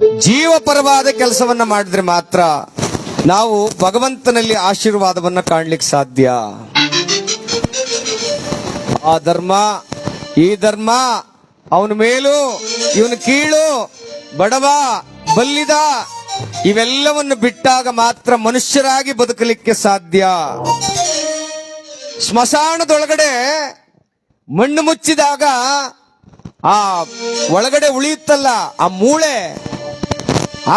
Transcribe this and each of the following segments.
ಜೀವಪರವಾದ ಕೆಲಸವನ್ನ ಮಾಡಿದ್ರೆ ಮಾತ್ರ ನಾವು ಭಗವಂತನಲ್ಲಿ ಆಶೀರ್ವಾದವನ್ನ ಕಾಣ್ಲಿಕ್ಕೆ ಸಾಧ್ಯ. ಆ ಧರ್ಮ, ಈ ಧರ್ಮ, ಅವನ ಮೇಲು, ಇವನು ಕೀಳು, ಬಡವ, ಬಲ್ಲಿದ, ಇವೆಲ್ಲವನ್ನು ಬಿಟ್ಟಾಗ ಮಾತ್ರ ಮನುಷ್ಯರಾಗಿ ಬದುಕಲಿಕ್ಕೆ ಸಾಧ್ಯ. ಸ್ಮಶಾನದೊಳಗಡೆ ಮಣ್ಣು ಮುಚ್ಚಿದಾಗ ಆ ಒಳಗಡೆ ಉಳಿಯುತ್ತಲ್ಲ, ಆ ಮೂಳೆ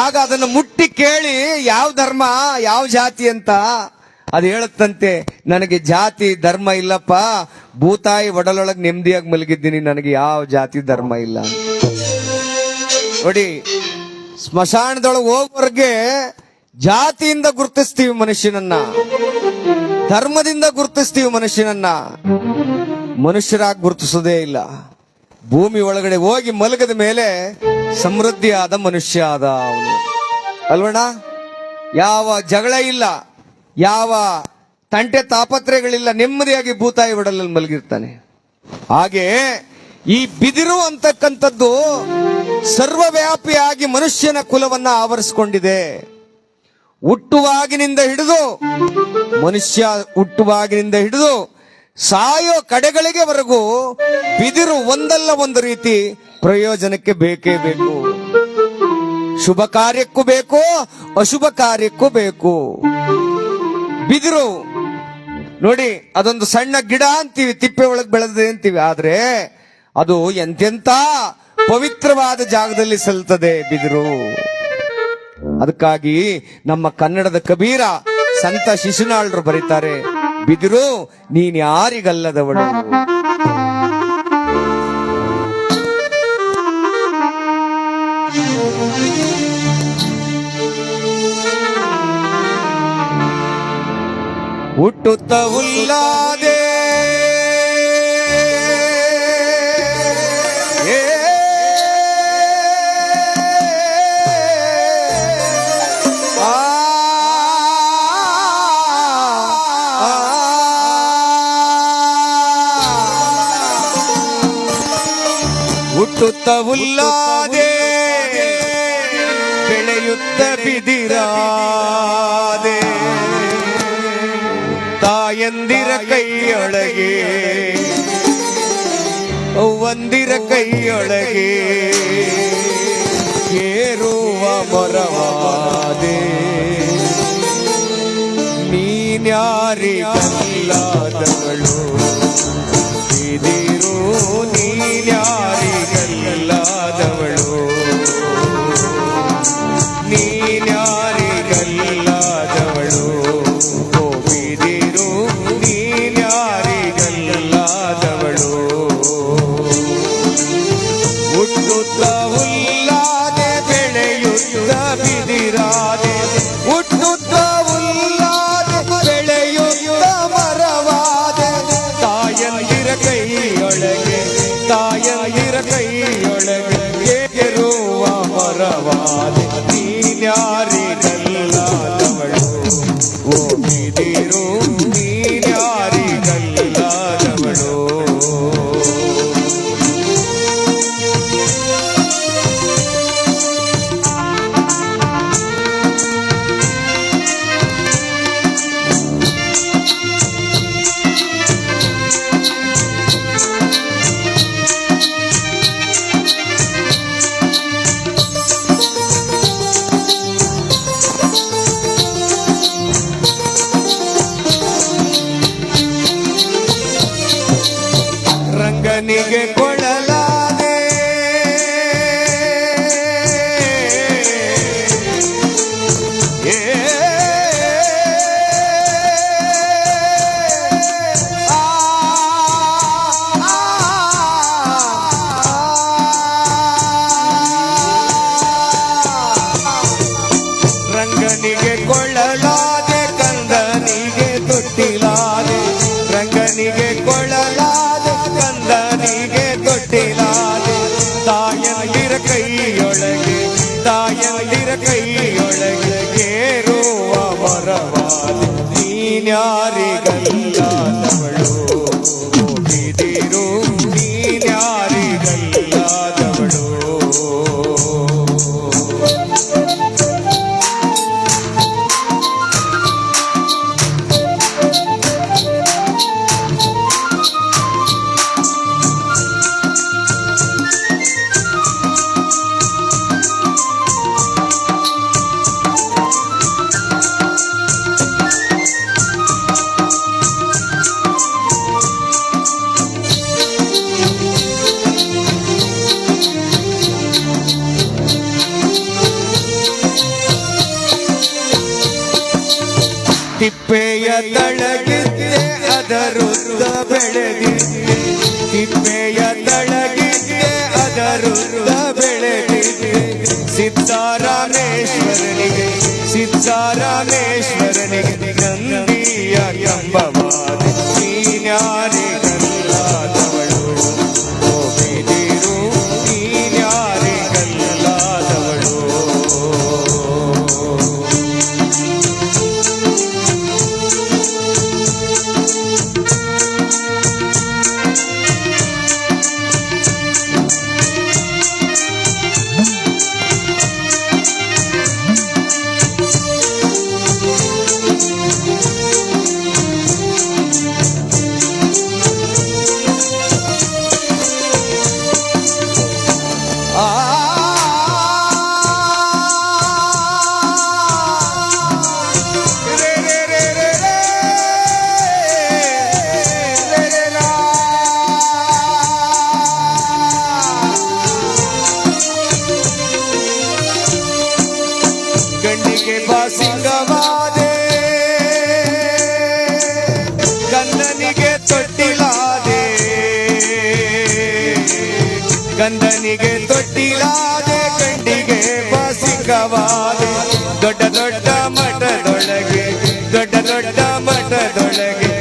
ಆಗ ಅದನ್ನು ಮುಟ್ಟಿ ಕೇಳಿ ಯಾವ ಧರ್ಮ, ಯಾವ ಜಾತಿ ಅಂತ ಅದು ಹೇಳುತ್ತಂತೆ, ನನಗೆ ಜಾತಿ ಧರ್ಮ ಇಲ್ಲಪ್ಪ, ಭೂತಾಯಿ ಒಡಲೊಳಗೆ ನೆಮ್ಮದಿಯಾಗಿ ಮಲಗಿದ್ದೀನಿ, ನನಗೆ ಯಾವ ಜಾತಿ ಧರ್ಮ ಇಲ್ಲ ನೋಡಿ, ಸ್ಮಶಾನದೊಳಗೆ ಹೋಗೋರ್ಗೆ ಜಾತಿಯಿಂದ ಗುರುತಿಸ್ತೀವಿ ಮನುಷ್ಯನನ್ನ, ಧರ್ಮದಿಂದ ಗುರುತಿಸ್ತೀವಿ ಮನುಷ್ಯನನ್ನ, ಮನುಷ್ಯರಾಗಿ ಗುರುತಿಸೋದೇ ಇಲ್ಲ. ಭೂಮಿ ಒಳಗಡೆ ಹೋಗಿ ಮಲಗದ ಮೇಲೆ ಸಮೃದ್ಧಿಯಾದ ಮನುಷ್ಯ ಆದ ಅವನು. ಅಲ್ವಣ್ಣ? ಯಾವ ಜಗಳ ಇಲ್ಲ, ಯಾವ ತಂಟೆ ತಾಪತ್ರೆಗಳಿಲ್ಲ ನೆಮ್ಮದಿಯಾಗಿ ಭೂತಾಯಿ ಒಡಲಲ್ಲಿ ಮಲಗಿರ್ತಾನೆ. ಹಾಗೆ ಈ ಬಿದಿರು ಅಂತಕ್ಕಂಥದ್ದು ಸರ್ವವ್ಯಾಪಿಯಾಗಿ ಮನುಷ್ಯನ ಕುಲವನ್ನ ಆವರಿಸಿಕೊಂಡಿದೆ. ಹುಟ್ಟುವಾಗಿನಿಂದ ಹಿಡಿದು ಮನುಷ್ಯ ಹುಟ್ಟುವಾಗಿನಿಂದ ಹಿಡಿದು ಸಾಯೋ ಕಡೆಗಳಿಗೆವರೆಗೂ ಬಿದಿರು ಒಂದಲ್ಲ ಒಂದು ರೀತಿ ಪ್ರಯೋಜನಕ್ಕೆ ಬೇಕೇ ಬೇಕು. ಶುಭ ಕಾರ್ಯಕ್ಕೂ ಬೇಕು, ಅಶುಭ ಕಾರ್ಯಕ್ಕೂ ಬೇಕು. ಬಿದಿರು, ನೋಡಿ, ಅದೊಂದು ಸಣ್ಣ ಗಿಡ ಅಂತೀವಿ, ತಿಪ್ಪೆ ಒಳಗೆ ಬೆಳೆದಿದೆ ಅಂತೀವಿ, ಆದ್ರೆ ಅದು ಎಂತೆಂತ ಪವಿತ್ರವಾದ ಜಾಗದಲ್ಲಿ ಸಲ್ತದೆ ಬಿದಿರು. ಅದಕ್ಕಾಗಿ ನಮ್ಮ ಕನ್ನಡದ ಕಬೀರ, ಸಂತ ಶಿಶುನಾಳರು ಬರೀತಾರೆ. ಬಿದಿರು ನೀನ್ ಯಾರಿಗಲ್ಲದವಳು? ಹುಟ್ಟುತ್ತ ಉಲ್ಲಾದೆ ಹುಟ್ಟುತ್ತ ಉಲ್ಲಾದೆ ಬೆಳೆಯುತ್ತ ಬಿದಿರಾದೆ. ತಾಯಂದಿರ ಕೈಯೊಳಗೆ ಒಂದಿರ ಕೈಯೊಳಗೆ ಏರುವ ಮರವಾದೆ ನೀನ್ಯಾರಿಗಲ್ಲಾದವಳು ಇದಿರು ಹುಟ್ಟುತ್ತ ಉಲ್ಲಾದೆ ಬೆಳೆಯುತ್ತ ಮರವಾದೆ ತಾಯಂದಿರ ಕೈಯೊಳಗೆ ತಾಯಂದಿರ ಕೈಯೊಳಗೆ que ತಾಯಂದಿರ ಕೈಯೊಳಗೆ ಏರುವ ಮರವಾದೆ ನೀನ್ಯಾರಿಗಲ್ಲಾದವಳು ಬಿದಿರು ತಿಪ್ಪೆಯ ತಳಗಿದ್ದೆ ಅದರುದ್ದ ಬೆಳೆದಿದ್ದೆ ತಿಪ್ಪೆಯ ತಳಗಿದ್ದೆ ಅದರುದ್ದ ಬೆಳೆದಿದ್ದೆ ಸಿದ್ದಾರಾಮೇಶ್ವರನಿಗೆ ಸಿದ್ದಾರಾಮೇಶ್ವರನಿಗೆ ನಂದಿಯ ಕಂಬವಾದ ನೀನ್ಯಾರೆ ಗಂಧನಿಗೆ ತೊಟ್ಟಿಲಾದೆ ಕಣ್ಣಿಗೆ ಬಾಸಿಂಗವಾದೆ ದೊಡ್ಡ ದೊಡ್ಡ ಮಠದೊಳಗೆ ದೊಡ್ಡ ದೊಡ್ಡ ಮಠದೊಳಗೆ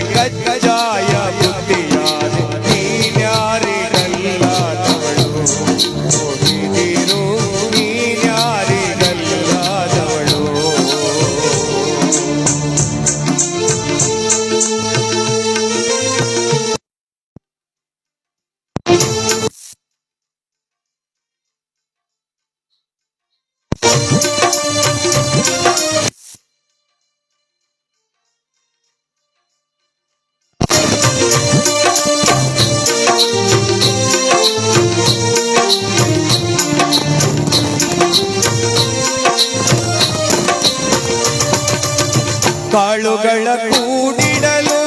ಕಾಳುಗಳ ಕೂಡಿಡಲು.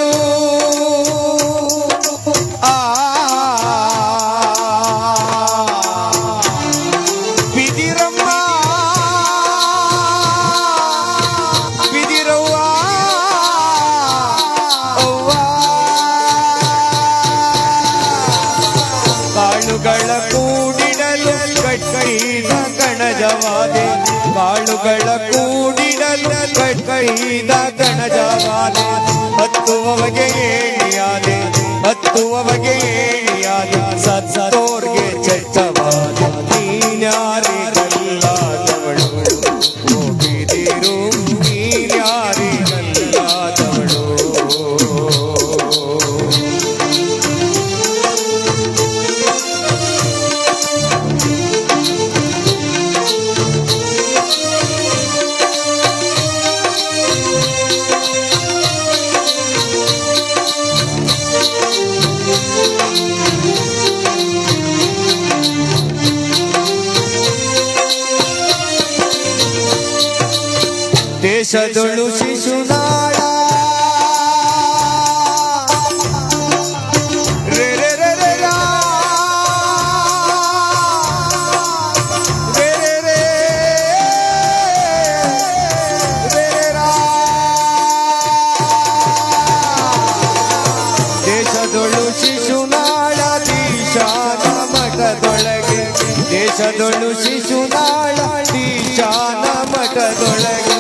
ಆ. ಬಿದಿರಮ್ಮ ಬಿದಿರವ್ವ. ಕೂಡಿಡಲು ಕಟ್ಟೈನ ಕಣಜವಾದೆ. ಕಾಳುಗಳ ಕೂಡಿಡಲು ಕೈದ ಕಣಜವಾದೆ ಹತ್ತುವವಗೆ ಏಣಿಯಾದೆ ಹತ್ತುವವಗೆ ಏಣಿಯಾದೆ ಸತ್ತೋರ್ಗೆ ಚಚ್ಚವಾದೆ ನೀನ್ಯಾರಿ ದೇಶದೊಳು ಶಿಶುನಾಳ ರೇ ರೇ ರೇ ರೇ ರಾ. ರೇ ರೇ ರೇ. ರೇ ರೇ ರಾ. ದೇಶದೊಳು ಶಿಶುನಾಳ ದೀಶಾನ ಮಠದೊಳಗೆ ದೇಶದೊಳು ಶಿಶುನಾಳ ದೀಶಾನ ಮಠದೊಳಗೆ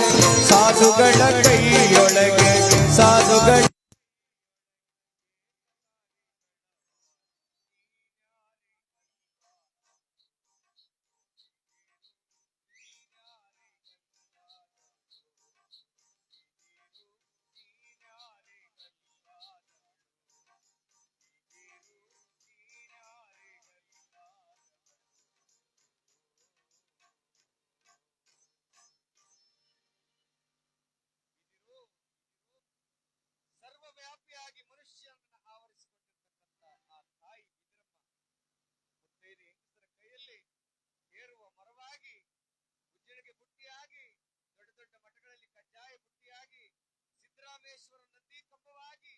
ಕಜ್ಜಾಯ ಬುಟ್ಟಿಯಾಗಿ ಸಿದ್ದರಾಮೇಶ್ವರ ನಂದಿ ಕಂಬವಾಗಿ